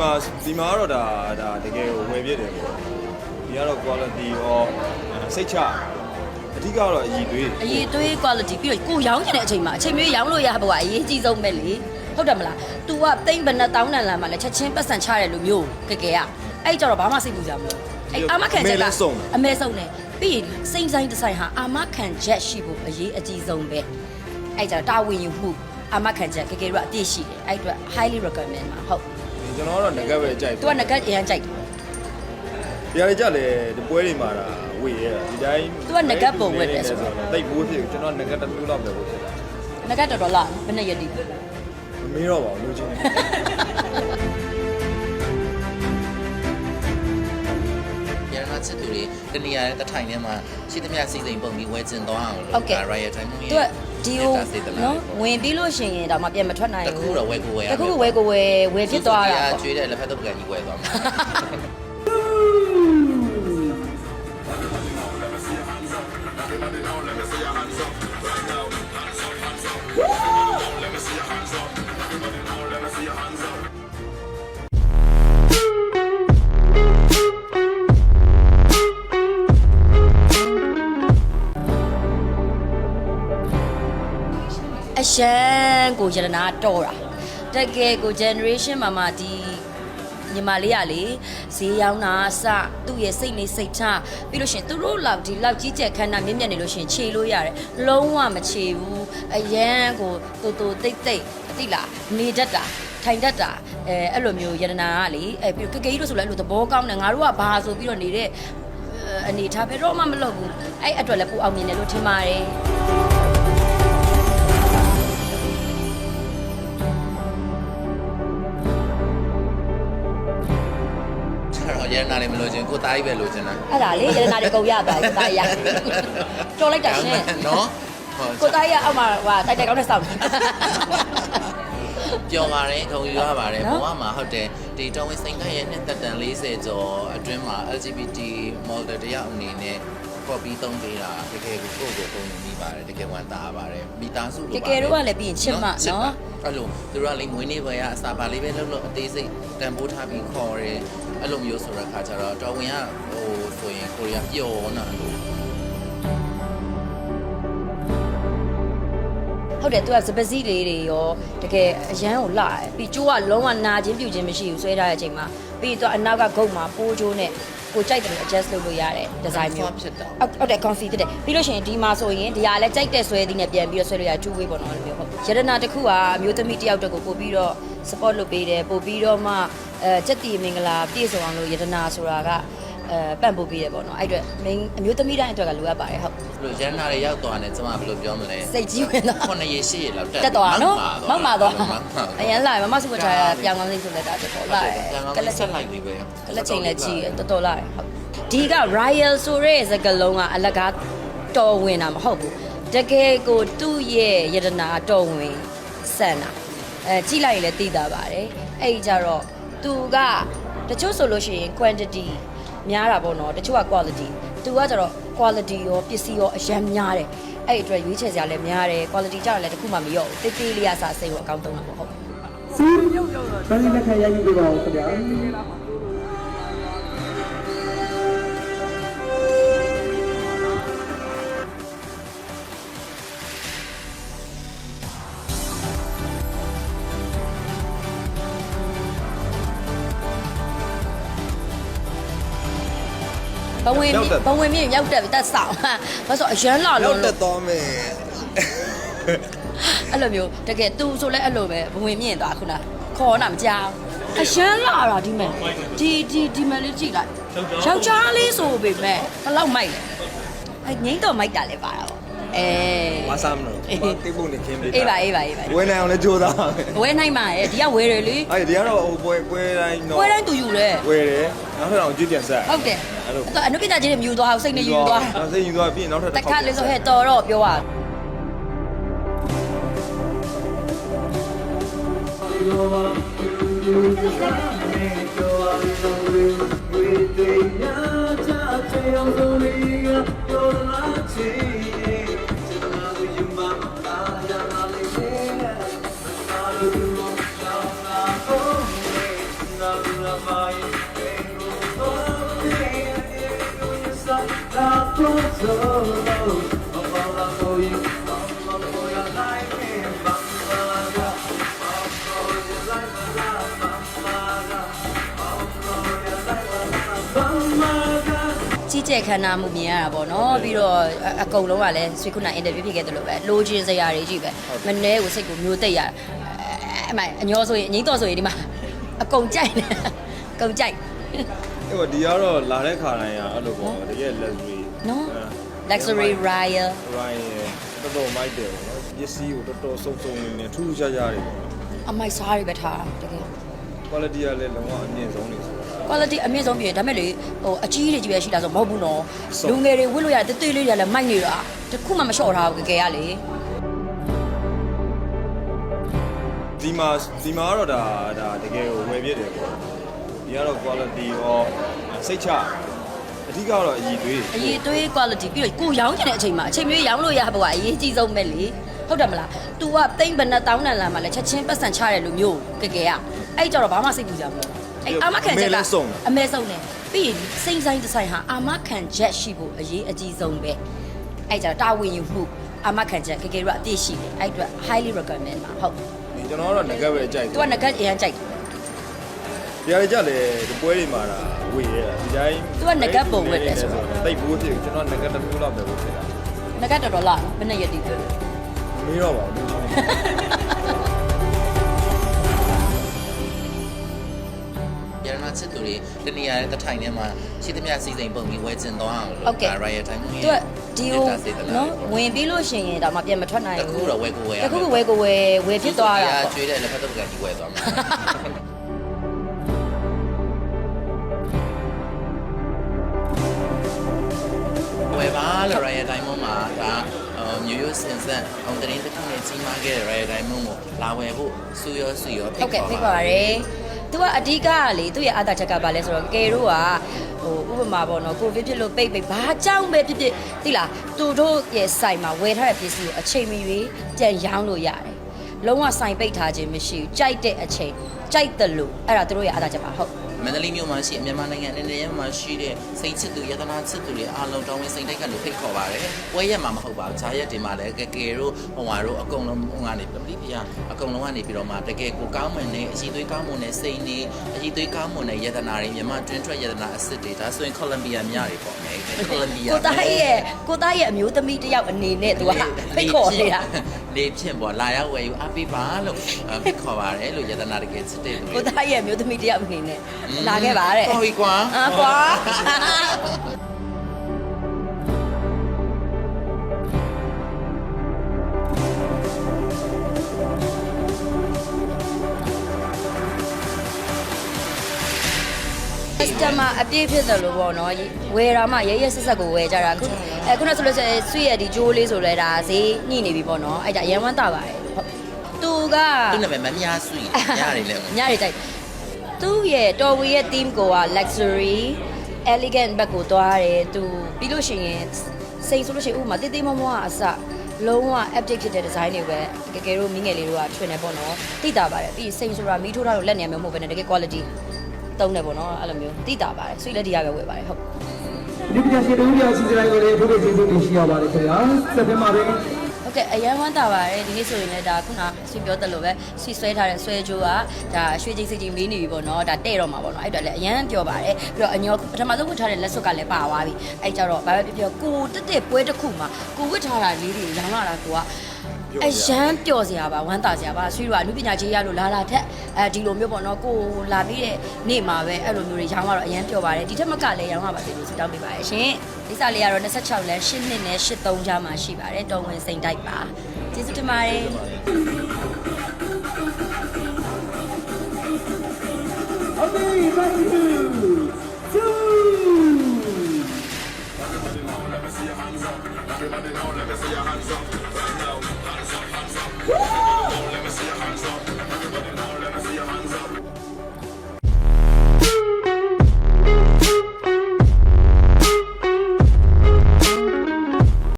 မှာဒီမှာကတော့ဒါဒါတကယ်ကိုဝယ်ပြစ်တယ်ပေါ့ဒီကတော့ quality ရောစိတ်ချအဓိကတော့အည်သွေးအရေးသွေး quality ပြီးတော့ကိုရောင်းချင်တဲ့အချိန်မှာအချိန်မျိုးရောင်းလို့ရဖို့ကအရေးကြီးဆုံးပဲလေဟုတ်တယ်မလား तू ကတိမ့်ဘယ်နဲ့တောင်းတန်လာမှလည်းချက်ချင်းပတ်စံချရတယ်လို့မျိုးကကဲကအဲ့ကြတော့ဘာမှစိတ်ပူကြမလို့အဲ့အာမခံချက်ကအမဲဆုံးတယ်ပြီးရင်စိမ့်ဆိုင်တစ်ဆိုင်ဟာအာမခံချက်ရှိဖို့အရေးအကြီးဆုံးပဲအဲ့ကြတော့တာဝန်ယူမှုအာမခံချက်ကကဲတို့အပြည့်ရှိတယ်အဲ့အတွက် highly recommend ပါဟုတ် ကျွန်တော်ကတော့ငကက်ပဲကြိုက် तू ကငကတ်အရင်ကြိုက်တယ်ဒီဟာကြလေဒီပွဲတွေမှာဒါဝေရဒီတိုင်းသူကငကတ်ပုံဝတ်တယ်ဆိုတော့ တိတ်ဘိုးဖြစ်ကျွန်တော်ငကက်တစ်မျိုးလောက်ပဲဘိုးဖြစ်တာငကတ်တော်တော်လာဘယ်နဲ့ရည်တည် မမေးတော့ပါဘူးလူချင်းရန်နာချစ်သူတွေတနေရာတစ်ထိုင်ထဲမှာရှိသမျှစီစဉ်ပုံပြီးဝဲကျင်သွားအောင်လို့ဟုတ်ကဲ့ဒါ Riot Time သူက ဒီကိုနော်ဝင်ပြီးလို့ရှိရင်ဒါမှပြန်မထွက်နိုင်တဘူးခုတော့ဝဲကိုဝဲရတခုခုဝဲကိုဝဲဝဲဖြစ်သွားတာကျွေးတဲ့လက်ဖက်တော့ကန်ကြီးဝဲသွားမှာ ရှမ်းကိုယရနာတော်တာတကယ်ကို generation မှာမှဒီညီမလေးကလေဈေးရောင်းတာအစသူ့ရဲ့စိတ်နေစိတ်ချပြီးလို့ရှရင်သူတို့လောက်ဒီလောက်ကြီးကျယ်ခမ်းနားမြင့်မြတ်နေလို့ရှရင်ခြေလို့ရတယ်လုံးဝမခြေဘူးအရန်ကိုတူတူတိတ်တိတ်သိလားနေတတ်တာထိုင်တတ်တာအဲအဲ့လိုမျိုးယရနာကလေအဲပြီးတော့ကကေကြီးတို့ဆိုလည်းအဲ့လိုသဘောကောင်းတယ်ငါတို့ကဘာဆိုပြီးတော့နေတဲ့အနေထားပဲတော့မှမလုပ်ဘူးအဲ့အတွက်လည်းပူအောင်မြင်တယ်လို့ထင်ပါတယ် အဲ့တော့ရန်နာလည်းမလို့ချင်းကိုသားကြီးပဲလို့ချင်းတာအဲ့ဒါလေရတနာတွေကုန်ရသွားပြီတာရတော်လိုက်တာရှင်နော်ကိုသားရအောက်မှာဟိုတိုက်တိုက်ကောင်းနဲ့စောင့်ပြောပါတယ်ခုံယူရပါတယ်နော်ဘဝမှာဟုတ်တယ်ဒီတော်ဝင်စိန်ခတ်ရဲ့နှစ်သက်တန်40ကျော်အတွင်းမှာ LGBT model တယောက်အနေနဲ့ ပေါ်ပြီးသုံးပေးတာတကယ်ကိုကိုယ့်ကိုယ်ပုံယူမိပါတယ်တကယ်ဝမ်းသာပါတယ်မိသားစုလိုတပါကယ်တော့ကလည်းပြီးရင်ချစ်မနော် အဲ့လိုသူတို့ကလေမွေးနေ့ပွဲကအစာပါလေးပဲလှုပ်လို့အသေးစိတ်တန်ဖိုးထားပြီးခေါ်တယ်အဲ့လိုမျိုးဆိုတဲ့ခါကျတော့တော်ဝင်ကဟိုဆိုရင်ကိုရီးယားပျော်နော်အဲ့လို ဟုတ်တယ်သူကစပစီလေးတွေရောတကယ်အရန်ကိုလာတယ်ပြီးကျိုးကလုံးဝနာချင်းပြူချင်းမရှိဘူးဆွဲထားတဲ့အချိန်မှာပြီးတော့အနောက်ကဂုတ်မှာပိုးကျိုးနဲ့ ကိုကြိုက်တယ်လို့ adjust လုပ်လို့ရတဲ့ design မျိုးဖြစ်တာဟုတ်တယ် config ဖြစ်တယ်ပြီးလို့ရှိရင်ဒီမှာဆိုရင်ဒီဟာလည်းကြိုက်တဲ့ဆွဲသည်နဲ့ပြန်ပြီးတော့ဆွဲလို့ရ two way ပေါ့နော်အဲ့လိုမျိုးဟုတ်ရတနာတစ်ခုကအမျိုးသမီးတစ်ယောက်တက်ကိုပို့ပြီးတော့ support လုပ်ပေးတယ်ပို့ပြီးတော့မှအဲစက်တီမင်္ဂလာပြည့်စုံအောင်လို့ရတနာဆိုတာက အဲပန့်ပို့ပေးတယ်ပေါ့နော်အဲ့အတွက် main အမျိုးသမီးတိုင်းအတွက်ကလိုအပ်ပါတယ်ဟုတ်ဘလို့ရန်နာတွေရောက်သွားတယ်ကျမဘယ်လိုပြောမလဲစိတ်ကြီးဝင်တော့ခုနှစ်ရေရှစ်ရေလောက်တက်တက်သွားနော်မောက်မာသွားမောက်မာအရင်လာမမစုပချာပြောင်းကောင်းလေးဆိုလက်တာတော်တော်လာတယ်ကကလလက်ဆက်ချင်းလိုက်ပြီပဲကလက်ချင်းလက်ကြီးတော်တော်လာတယ်ဟုတ်ဒီက royal ဆိုတဲ့စကားလုံးကအလကားတော်ဝင်တာမဟုတ်ဘူးတကယ်ကိုသူ့ရဲ့ယတနာတော်ဝင်ဆန်တာအဲကြည့်လိုက်ရင်လည်းသိတာပါတယ်အဲ့ဒီကြတော့သူကတချို့ဆိုလို့ရှိရင် quantity များတာပေါ့နော်တချို့က quality သူကကြတော့ quality ရောပစ္စည်းရောအရင်များတယ်အဲ့ဒီအတွက်ရွေးချယ်စရာလည်းများတယ် quality ကြတော့လည်းတစ်ခုမှမရော့ဘူးတိတ်တိတ်လေးရစားစိတ်ကိုအကောင်းသုံးတာပေါ့ဟုတ်စီးပန်းလက်ခံရယူပေးပါဦးခင်ဗျာ ဘဝင်မြင့်ဘဝင်မြင့်ရောက်တက်ပြီတက်ဆောင်ဘာလို့ဆိုအရန်လာရောက်လို့တက်သွားမယ်အဲ့လိုမျိုးတကယ်သူဆိုလဲအဲ့လိုပဲဘဝင်မြင့်သွားခုနခေါ်တာမကြောက်အရန်လာတာဒီမဲ့ဒီဒီဒီမဲ့လေးကြည့်လိုက်ယောက်ျားလေးဆိုပေမဲ့ဘယ်လောက်မိုက်လဲအဲငိမ့်တော့မိုက်တာလည်းပါတာပေါ့ အဲမဆမ်းမလို့တိတ်ဖို့နေခင်းပေးအေးပါအေးပါအေးပါဝယ်နိုင်အောင်လည်းကြိုးစားပါမယ်ဝဲနိုင်ပါရဲ့ဒီကဝဲတယ်လေအဲ့ဒီကတော့ဟိုပွဲပွဲတိုင်းတော့ဝဲတိုင်းသူယူလဲဝယ်တယ်နောက်ထပ်အောင်ကြည့်ပြန်ဆက်ဟုတ်တယ်အဲ့လိုအဲ့တော့အနုပညာချင်းတွေမြူသွားအောင်စိတ်နဲ့ယူသွားနောက်စိတ်ယူသွားပြီးနောက်ထပ်တခါလေးဆိုဟဲ့တော်တော့ပြောရ Thank ကြီးကျယ်ခမ်းနားမှုမြင်ရတာပေါ့နော်ပြီးတော့အအကုန်လုံးကလည်းဆွေခုနအင်တာဗျူးဖြစ်ခဲ့တယ်လို့ပဲလိုချင်စရာတွေကြီးပဲမနှဲကိုစိတ်ကိုမျိုးသိပ်ရအမိုင်အညောဆိုရင်အငိမ့်တော်ဆိုရင်ဒီမှာအကုန်ကြိုက်တယ်အကုန်ကြိုက်အဲ့တော့ဒီကတော့လာတဲ့ခါတိုင်းကအဲ့လိုပေါ့တကယ် luxury နော် luxury royal Ryan တော်တော်မိုက်တယ်ပေါ့နော်ပစ္စည်းကိုတော်တော်စုံစုံနေနေထူးထူးခြားခြားတွေပေါ့နော်အမိုက်စားတွေပဲထားတာတကယ် quality ကလည်းလုံးဝအမြင့်ဆုံးနေဆိုတာ quality အမြင့်ဆုံးပြည့်ဒါမဲ့လေဟိုအကြီးတွေကြီးပဲရှိတာဆိုမဟုတ်ဘူးနော်ဆုံးလူငယ်တွေဝတ်လို့ရတယ်တေးသေးလေးတွေလည်းမိုက်နေတာတခုမှမလျှော့ထားဘူးကဲကဲရလေဒီမှာဒီမှာကတော့ဒါဒါတကယ်ကိုဝယ်ပြစ်တယ်ပေါ့ဒီကတော့ quality ရောစိတ်ချအ ဓိကတော့အည်သွေးအရေးသွေး quality ပြီးတော့ကိုရောင်းချင်တဲ့အချိန်မှာအချိန်မျိုးရောင်းလို့ရဖို့ကအရေးကြီးဆုံးပဲလေဟုတ်တယ်မလား तू ကတိမ့်ဘယ်နဲ့တောင်းနံလာမှလည်းချက်ချင်းပတ်စံချတဲ့လူမျိုးကဲကဲရအဲ့ကြတော့ဘာမှစိတ်ပူကြဘူးအဲ့အာမခံချက်ကအမဲဆုံးတယ်ပြီးရင်စိမ့်ဆိုင်ဒီဇိုင်းဟာအာမခံချက်ရှိဖို့အရေးအကြီးဆုံးပဲအဲ့ကြတော့တာဝန်ယူမှုအာမခံချက်ကဲကဲရအပြည့်ရှိတယ်အဲ့အတွက် highly recommend ပါဟုတ်ဒီကျွန်တော်ကတော့ငကက်ပဲကြိုက်တယ် तू ကငကတ်အရန်ကြိုက်တယ် ဒီဟာကြလေဒီပွဲတွေမှာဒါဝေရဒီတိုင်းသူကငကတ်ပုံဝတ်တယ်ဆိုတော့တိတ်ဘူးဖြစ်ကျွန်တော်ငကက်တစ်ခုလောက်ပဲဝတ်ဖြစ်တာငကတ်တော်တော်လာဘယ်နဲ့ရည်တည်တယ်မင်းတော့ပါဘူးရတနာချစ်သူတွေတနေရာတဲ့တစ်ထိုင်ထဲမှာရှိသမျှစီစဉ်ပုံပြီးဝဲကျင်သွားအောင်လို့ဒါ Riot Time သူကဒီကိုနော်ဝင်ပြီးလို့ရှိရင်ဒါမှပြန်မထွက်နိုင်တခုဘူးတော့ဝဲကိုဝဲတခုကဝဲကိုဝဲဝဲဖြစ်သွားတာပေါ့ကျွေးတဲ့လက်ဖက်တုပ်ကန်ကြီးဝဲသွားမှာ လို့ Riot Time မှာဒါမျိုးရိုးစင်စက်အောင်တရင်တစ်ခုနဲ့ကြီးမားခဲ့တဲ့ Riot Time ကိုလာဝဲဖို့စူရောစူရောဖိဟုတ်တ်ကဲ့ခေါ်ဖိတ်ပါပါရယ်သူကအဓိကကလေသူ့ရဲ့အာသာချက်ကဘာလဲဆိုတော့ကေတို့ကဟိုဥပမာပေါ့နော်ကိုဗစ်ဖြစ်လို့ပိတ်ပိတ်ဘာကြောင့်ပဲဖြစ်ဖြစ်သိလားသူတို့ရဲ့ဆိုင်မှာဝယ်ထားတဲ့ပစ္စည်းကိုအချိန်မီရွေးပြန်ရောင်းလို့ရတယ်လုံးဝဆိုင်ပိတ်ထားခြင်းမရှိဘူးကြိုက်တဲ့အချိန်ကြိုက်တယ်လို့အဲ့ဒါသူတို့ရဲ့အာသာချက်ပါဟုတ် မန္တလေးမြို့မှာရှိမြန်မာနိုင်ငံအနေနဲ့မှာရှိတဲ့စိတ်ချစ်သူယတနာချစ်သူတွေအားလုံးတောင်းဝင်စိတ်တိုက်ခတ်လို့ဖိတ်ခေါ်ပါတယ်။ပွဲရက်မှာမဟုတ်ပါဘူး။ဈာရက်တွေမှာလည်းကဲကဲတို့ဟိုဟာတို့အကုန်လုံးဟိုကနေပလိပြအကုန်လုံးကနေပြီးတော့မှတကယ်ကိုကောင်းမွန်တဲ့အရှိသွေးကောင်းမွန်တဲ့စိတ်နေအရှိသွေးကောင်းမွန်တဲ့ယတနာတွေမြန်မာတွင်ထွက်ယတနာအစ်စ်တွေဒါဆိုရင်ကိုလံဘီယာမြတွေပေါ့မယ်။ကိုလံဘီယာကိုသားရဲ့ကိုသားရဲ့အမျိုးသမီးတစ်ယောက်အနေနဲ့သူကဖိတ်ခေါ်နေတာလေဖြင့်ပေါ့လာရောက်ဝယ်ယူအပေးပါလို့ဖိတ်ခေါ်ပါတယ်လို့ယတနာတကယ်ချစ်တဲ့လူကိုသားရဲ့အမျိုးသမီးတစ်ယောက်အနေနဲ့လာခဲ့ပါတဲ့ဟုတ်ပြီကွာအာကွာ customer အပြည့်ဖြစ်တယ်လို့ပေါ့နော်ဝယ်တာမှရဲရဲဆက်ဆက်ကိုဝယ်ကြတာခုအဲခုနဆိုလို့ဆိုရင်ဆွေရဲ့ဒီဂျိုးလေးဆိုလဲဒါဈေးညှိနေပြီပေါ့နော်အဲ့ဒါရန်ဝမ်းတာပါတယ်ဟုတ်သူကသူ့နာမည်မများဆွေရတယ်လေညတွေတိုက်သူ့ရဲ့တော်ဝေရဲ့ theme ကိုက luxury elegant ဘက်ကိုသွားတယ်သူပြီးလို့ရှိရင်စိန်ဆိုလို့ရှိရင်ဥပမာတေးသေးမမွားအစလုံးဝ update ဖြစ်တဲ့ design တွေပဲတကယ်လို့မိငယ်လေးတို့ကထွင်နေပေါ့နော်တိတာပါတယ်ပြီးစိန်ဆိုတာမီးထိုးထားလို့လက်နေရမျိုးမဟုတ်ဘဲနဲ့တကယ် quality တုံးတယ်ပေါ့နော်အဲ့လိုမျိုးတိတာပါတယ်ဆွေလက်ဒီရပဲဝယ်ပါတယ်ဟုတ်ဒီပညာရှင်တို့ရောက်စီစဉ်တိုင်းကိုလည်းထိုးထိုးကျေးဇူးတင်ရှိရပါတယ်ခင်ဗျာစက်တင်ဘာပဲဟုတ်ကဲ့အရန်ဝမ်းတာပါတယ်ဒီနေ့ဆိုရင်လည်းဒါခုနဆွေပြောတယ်လို့ပဲဆွေဆွဲထားတဲ့ဆွဲကြိုးကဒါရွှေကြီးစိတ်ကြီးမင်းနေပြီပေါ့နော်ဒါတဲ့တော့မှာပေါ့နော်အဲ့တော့လည်းအရန်ပြောပါတယ်ပြီးတော့အညောပထမဆုံးဝတ်ထားတဲ့လက်စွပ်ကလည်းပါသွားပြီအဲ့ကြတော့ဘာပဲပြောပြောကိုတက်တဲ့ပွဲတစ်ခုမှာကိုဝတ်ထားတာလေးတွေရောင်းလာတာကိုက အရန်ပျော်စရာပါဝမ်းသာစရာပါဆွေတို့ကလူပညာကြီးရလို့လာလာထက်အဲဒီလိုမျိုးပေါ့နော်ကိုလာပြီးတဲ့နေ့မှာပဲအဲ့လိုမျိုးတွေရောင်းရတော့အရန်ပျော်ပါတယ်ဒီထက်မကလည်းရောင်းရပါသေးလို့ဆုတောင်းပေးပါတယ်ရှင်ဒီစားလေးကတော့26လမ်း8နှစ်နဲ့83ကြားမှာရှိပါတယ်တော်ဝင်စိန်တိုက်ပါကျေးဇူးတင်ပါတယ် Okay, thank you. Two.